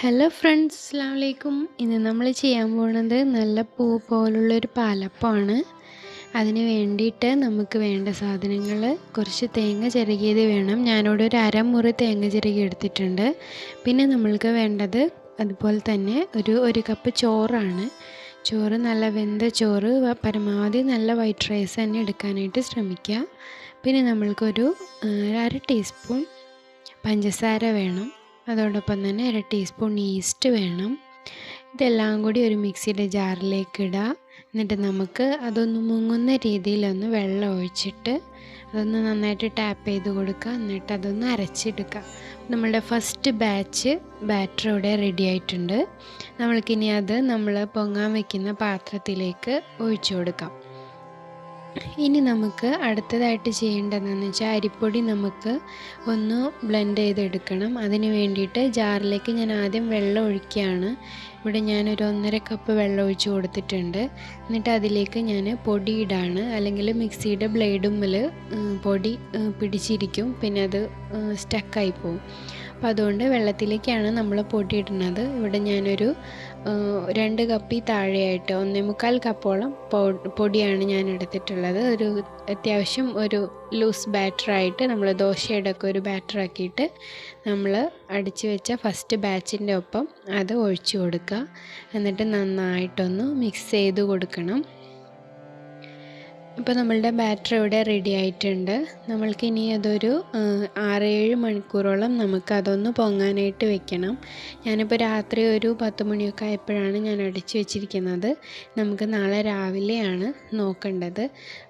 Hello friends അസ്സാം വലൈക്കും ഇന്ന് നമ്മൾ ചെയ്യാൻ പോകുന്നത് നല്ല പൂ പോലുള്ളൊരു പാലപ്പമാണ്. അതിന് വേണ്ടിയിട്ട് നമുക്ക് വേണ്ട സാധനങ്ങൾ കുറച്ച് തേങ്ങ ചിരകിയത് വേണം. ഞാനിവിടെ ഒരു അരമുറി തേങ്ങ ചിരകി എടുത്തിട്ടുണ്ട്. പിന്നെ നമ്മൾക്ക് വേണ്ടത് അതുപോലെ തന്നെ ഒരു ഒരു കപ്പ് ചോറാണ്. ചോറ് നല്ല വെന്ത ചോറ് പരമാവധി നല്ല വൈറ്റ് റൈസ് തന്നെ എടുക്കാനായിട്ട് ശ്രമിക്കുക. പിന്നെ നമ്മൾക്കൊരു അര ടീസ്പൂൺ പഞ്ചസാര വേണം. അതോടൊപ്പം തന്നെ അര ടീസ്പൂൺ ഈസ്റ്റ് വേണം. ഇതെല്ലാം കൂടി ഒരു മിക്സിയുടെ ജാറിലേക്ക് ഇടുക എന്നിട്ട് നമുക്ക് അതൊന്ന് മുങ്ങുന്ന രീതിയിലൊന്ന് വെള്ളം ഒഴിച്ചിട്ട് അതൊന്ന് നന്നായിട്ട് ടാപ്പ് ചെയ്ത് കൊടുക്കുക. എന്നിട്ട് അതൊന്ന് അരച്ചെടുക്കുക നമ്മളുടെ ഫസ്റ്റ് ബാച്ച് ബാറ്റർ ഇവിടെ റെഡി ആയിട്ടുണ്ട്. നമ്മൾക്കിനി അത് നമ്മൾ പൊങ്ങാൻ വയ്ക്കുന്ന പാത്രത്തിലേക്ക് ഒഴിച്ചു കൊടുക്കാം. ഇനി നമുക്ക് അടുത്തതായിട്ട് ചെയ്യേണ്ടതെന്ന് വെച്ചാൽ അരിപ്പൊടി നമുക്ക് ഒന്ന് ബ്ലെൻഡ് ചെയ്തെടുക്കണം. അതിന് വേണ്ടിയിട്ട് ജാറിലേക്ക് ഞാൻ ആദ്യം വെള്ളം ഒഴിക്കുകയാണ്. ഇവിടെ ഞാനൊരു ഒന്നര കപ്പ് വെള്ളം ഒഴിച്ച് കൊടുത്തിട്ടുണ്ട്. എന്നിട്ട് അതിലേക്ക് ഞാൻ പൊടി ഇടാണ്. അല്ലെങ്കിൽ മിക്സിയുടെ ബ്ലേഡുമ്മിൽ പൊടി പിടിച്ചിരിക്കും. പിന്നെ അത് സ്റ്റക്കായി പോകും അപ്പോൾ അതുകൊണ്ട് വെള്ളത്തിലേക്കാണ് നമ്മൾ പൊട്ടിയിടുന്നത്. ഇവിടെ ഞാനൊരു രണ്ട് കപ്പി താഴെയായിട്ട് ഒന്നേ മുക്കാൽ കപ്പോളം പൊടിയാണ് ഞാൻ എടുത്തിട്ടുള്ളത്. ഒരു അത്യാവശ്യം ഒരു ലൂസ് ബാറ്ററായിട്ട് നമ്മൾ ദോശയുടെ ഒക്കെ ഒരു ബാറ്റർ ആക്കിയിട്ട് നമ്മൾ അടിച്ച് വെച്ച ഫസ്റ്റ് ബാച്ചിന്റെ ഒപ്പം അത് ഒഴിച്ചു കൊടുക്കുക. എന്നിട്ട് നന്നായിട്ടൊന്ന് മിക്സ് ചെയ്ത് കൊടുക്കണം. ഇപ്പോൾ നമ്മളുടെ ബാറ്ററി ഇവിടെ റെഡി ആയിട്ടുണ്ട്. നമ്മൾക്ക് ഇനി അതൊരു ആറേഴ് മണിക്കൂറോളം നമുക്ക് അതൊന്ന് പൊങ്ങാനായിട്ട് വെക്കണം. ഞാനിപ്പോൾ രാത്രി ഒരു പത്ത് മണിയൊക്കെ ആയപ്പോഴാണ് ഞാൻ അടിച്ചു വെച്ചിരിക്കുന്നത്. നമുക്ക് നാളെ രാവിലെയാണ് നോക്കേണ്ടത്.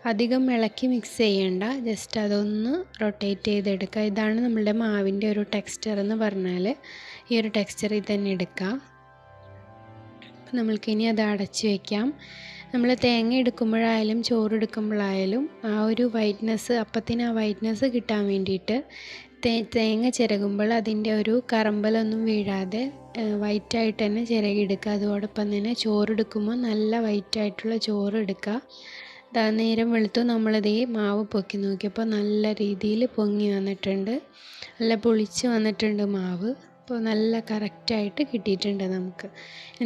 അധികം ഇളക്കി മിക്സ് ചെയ്യേണ്ട. ജസ്റ്റ് അതൊന്ന് റൊട്ടേറ്റ് ചെയ്തെടുക്കുക. ഇതാണ് നമ്മളുടെ മാവിന്റെ ഒരു ടെക്സ്ചർ എന്ന് പറഞ്ഞാൽ ഈ ഒരു ടെക്സ്ചറിൽ തന്നെ എടുക്കുക. നമ്മൾക്കിനി അത് അടച്ചു വയ്ക്കാം നമ്മൾ തേങ്ങ എടുക്കുമ്പോഴായാലും ചോറ് എടുക്കുമ്പോഴായാലും ആ ഒരു വൈറ്റ്നസ് അപ്പത്തിന് ആ വൈറ്റ്നസ് കിട്ടാൻ വേണ്ടിയിട്ട് തേ തേങ്ങ ചിരകുമ്പോൾ അതിന്റെ ഒരു കറമ്പലൊന്നും വീഴാതെ വൈറ്റായിട്ട് തന്നെ ചിരകിയെടുക്കുക അതോടൊപ്പം തന്നെ ചോറെടുക്കുമ്പോൾ നല്ല വൈറ്റായിട്ടുള്ള ചോറ് എടുക്കുക. നേരം വെളുത്തു നമ്മളിത് മാവ് പൊക്കി നോക്കിയപ്പോൾ നല്ല രീതിയിൽ പൊങ്ങി വന്നിട്ടുണ്ട്. നല്ല പൊളിച്ച് വന്നിട്ടുണ്ട് മാവ്. അപ്പോൾ നല്ല കറക്റ്റായിട്ട് കിട്ടിയിട്ടുണ്ട് നമുക്ക്.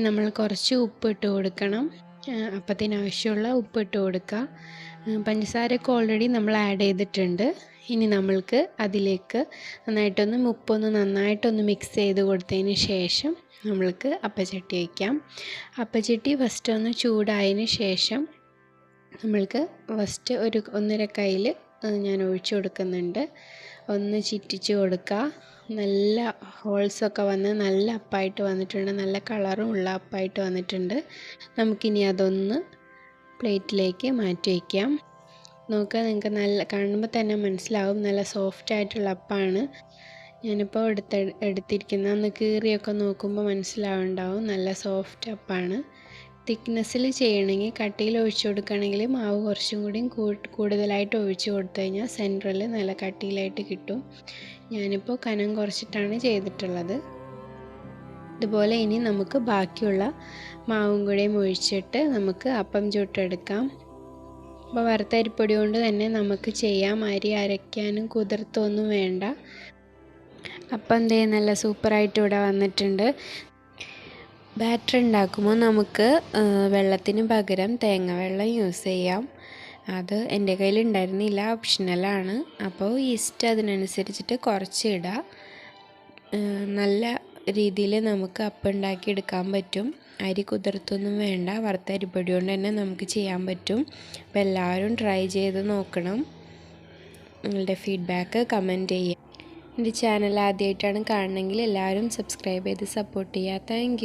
നമ്മൾ കുറച്ച് ഉപ്പ് ഇട്ട് കൊടുക്കണം. അപ്പത്തിന് ആവശ്യമുള്ള ഉപ്പ് ഇട്ട് കൊടുക്കുക പഞ്ചസാരയൊക്കെ ഓൾറെഡി നമ്മൾ ആഡ് ചെയ്തിട്ടുണ്ട്. ഇനി നമ്മൾക്ക് അതിലേക്ക് നന്നായിട്ടൊന്ന് ഉപ്പൊന്ന് നന്നായിട്ടൊന്ന് മിക്സ് ചെയ്ത് കൊടുത്തതിന് ശേഷം നമ്മൾക്ക് അപ്പച്ചട്ടി വയ്ക്കാം അപ്പച്ചട്ടി ഫസ്റ്റ് ഒന്ന് ചൂടായതിന് ശേഷം നമ്മൾക്ക് ഫസ്റ്റ് ഒരു ഒന്നര കയ്യിൽ ഞാൻ ഒഴിച്ചു കൊടുക്കുന്നുണ്ട്. ഒന്ന് ചിറ്റിച്ച് കൊടുക്കുക നല്ല ഹോൾസൊക്കെ വന്ന് നല്ല അപ്പായിട്ട് വന്നിട്ടുണ്ട്. നല്ല കളറും ഉള്ള അപ്പായിട്ട് വന്നിട്ടുണ്ട്. നമുക്കിനി അതൊന്ന് പ്ലേറ്റിലേക്ക് മാറ്റി വയ്ക്കാം നോക്കുക നിങ്ങൾക്ക് നല്ല കാണുമ്പോൾ തന്നെ മനസ്സിലാവും. നല്ല സോഫ്റ്റ് ആയിട്ടുള്ള അപ്പാണ്. ഞാനിപ്പോൾ എടുത്ത് എടുത്തിരിക്കുന്ന അന്ന് കീറിയൊക്കെ നോക്കുമ്പോൾ മനസ്സിലാവുണ്ടാവും. നല്ല സോഫ്റ്റ് അപ്പാണ്. തിക്നെസ്സിൽ ചെയ്യണമെങ്കിൽ കട്ടിയിൽ ഒഴിച്ചു കൊടുക്കുകയാണെങ്കിൽ മാവ് കുറച്ചും കൂടി കൂടുതലായിട്ട് ഒഴിച്ചു കൊടുത്തു കഴിഞ്ഞാൽ സെന്ററിൽ നല്ല കട്ടിയിലായിട്ട് കിട്ടും. ഞാനിപ്പോൾ കനം കുറച്ചിട്ടാണ് ചെയ്തിട്ടുള്ളത്. ഇതുപോലെ ഇനി നമുക്ക് ബാക്കിയുള്ള മാവും കൂടെയും ഒഴിച്ചിട്ട് നമുക്ക് അപ്പം ചുട്ടെടുക്കാം. അപ്പോൾ വറുത്തരിപ്പൊടി കൊണ്ട് തന്നെ നമുക്ക് ചെയ്യാം. അരി അരയ്ക്കാനും കുതിർത്തൊന്നും വേണ്ട. അപ്പം എന്തേ നല്ല സൂപ്പറായിട്ട് ഇവിടെ വന്നിട്ടുണ്ട്. ബാറ്റർ ഉണ്ടാക്കുമ്പോൾ നമുക്ക് വെള്ളത്തിന് പകരം തേങ്ങ വെള്ളം യൂസ് ചെയ്യാം. അത് എന്റെ കയ്യിൽ ഉണ്ടായിരുന്നില്ല ഓപ്ഷണലാണ് അപ്പോൾ ഈസ്റ്റ് അതിനനുസരിച്ചിട്ട് കുറച്ച് ഇടാം. നല്ല രീതിയിൽ നമുക്ക് അപ്പം ഉണ്ടാക്കി എടുക്കാൻ പറ്റും. അരി കുതിർത്തൊന്നും വേണ്ട വറുത്ത അരിപ്പൊടി കൊണ്ട് തന്നെ നമുക്ക് ചെയ്യാൻ പറ്റും. അപ്പോൾ എല്ലാവരും ട്രൈ ചെയ്ത് നോക്കണം. നിങ്ങളുടെ ഫീഡ്ബാക്ക് കമന്റ് ചെയ്യുക. എന്റെ ചാനൽ ആദ്യമായിട്ടാണ് കാണണമെങ്കിൽ എല്ലാവരും സബ്സ്ക്രൈബ് ചെയ്ത് സപ്പോർട്ട് ചെയ്യുക. താങ്ക്